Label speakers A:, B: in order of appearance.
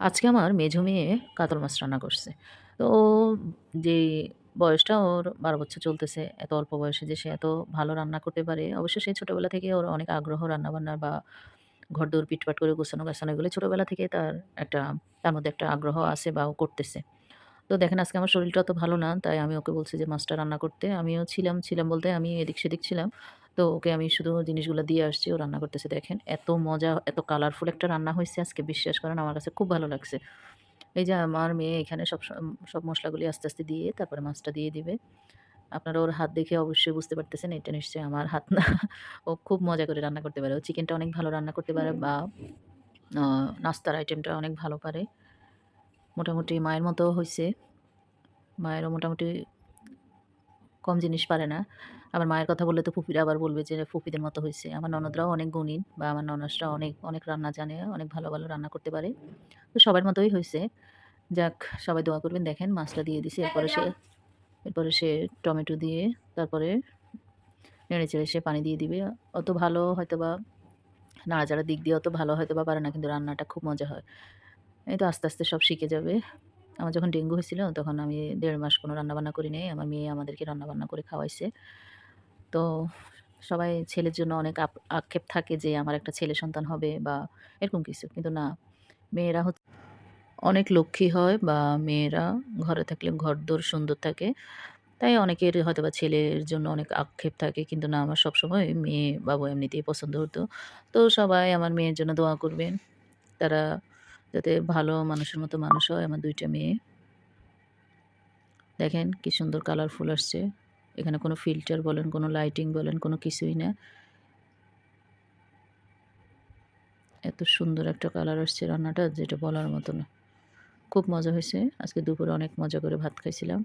A: আজকে আমার মেঝো মেয়ে কাতল মাছ রান্না করছে। তো যেই বয়সটা ওর ১২ বছর চলতেছে। এত অল্প বয়সে যে সে এত ভালো রান্না করতে পারে। অবশ্য সে ছোটবেলা থেকে ওর অনেক আগ্রহ রান্নাবান্নার বা ঘরদোর পিটপাট করে গোছানো-গাছানো এগুলো ছোটোবেলা থেকে তার একটা তার মধ্যে একটা আগ্রহ আছে বা ও করতেছে। তো দেখেন আজকে আমার শরীরটা অত ভালো না। তাই আমি ওকে বলছি যে মাছটা রান্না করতে। আমিও ছিলাম, ছিলাম বলতে আমি এদিক-সেদিক ছিলাম। তো ওকে আমি শুধু জিনিসগুলো দিয়ে আসছি। ও রান্না করতেছে দেখেন। এত মজা, এত কালারফুল একটা রান্না হয়েছে আজকে বিশ্বাস করেন আমার কাছে খুব ভালো লাগছে। এই যে আমার মেয়ে এখানে সব সব মশলাগুলি আস্তে, আস্তে দিয়ে তারপরে মাছটা দিয়ে দিবে। আপনারা ওর হাত দেখে অবশ্যই বুঝতে পারতেছেন এটা নিশ্চয়ই আমার হাত না। ও খুব মজা করে রান্না করতে পারে। ও চিকেনটা অনেক ভালো রান্না করতে পারে বা নাস্তার আইটেমটা অনেক ভালো পারে। মোটামুটি মায়ের মতো হয়েছে মায়েরও মোটামুটি কম জিনিস পারে না। আবার মায়ের কথা বললে তো ফুপিরা আবার বলবে যে ফুপিদের মতো হয়েছে আমার ননদরাও অনেক গুণী বা আমার ননদরা অনেক, অনেক রান্না জানে, অনেক ভালো, ভালো রান্না করতে পারে। তো সবার মতোই হয়েছে যাক সবাই দোয়া করবেন দেখেন মাছটা দিয়ে দিছি। এরপরে সে এরপরে সে টমেটো দিয়ে তারপরে নেড়ে চেড়ে সে পানি দিয়ে দিবে। অত ভালো হয়তোবা নাড়াচাড়ার দিক দিয়ে অত ভালো হয়তো বা পারে না কিন্তু রান্নাটা খুব মজা হয়। এই তো আস্তে, আস্তে সব শিখে যাবে। আমার যখন ডেঙ্গু হয়েছিল তখন আমি দেড় মাস কোনো রান্নাবান্না করি নাই। আমার মেয়ে আমাদেরকে রান্নাবান্না করে খাওয়াইছে। তো সবাই ছেলের জন্য অনেক আক্ষেপ থাকে যে আমার একটা ছেলে সন্তান হবে বা এরকম কিছু। কিন্তু না, মেয়েরা হচ্ছে অনেক লক্ষ্মী হয় বা মেয়েরা ঘরে থাকলে ঘরদোর সুন্দর থাকে। তাই অনেকের হয়তো বা ছেলের জন্য অনেক আক্ষেপ থাকে। কিন্তু না আমার সবসময় মেয়ে বাবু এমনিতেই পছন্দ হতো। তো সবাই আমার মেয়ের জন্য দোয়া করবেন। তারা যাতে ভালো মানুষের মতো মানুষ হয় আমার দুইটা মেয়ে। দেখেন কি সুন্দর কালারফুল আসছে। এখানে কোনো ফিল্টার বলেন, কোনো লাইটিং বলেন, কোনো কিছুই না। এত সুন্দর একটা কালার আসছে রান্নাটা যেটা বলার মতো না। খুব মজা হয়েছে। আজকে দুপুরে অনেক মজা করে ভাত খাইছিলাম।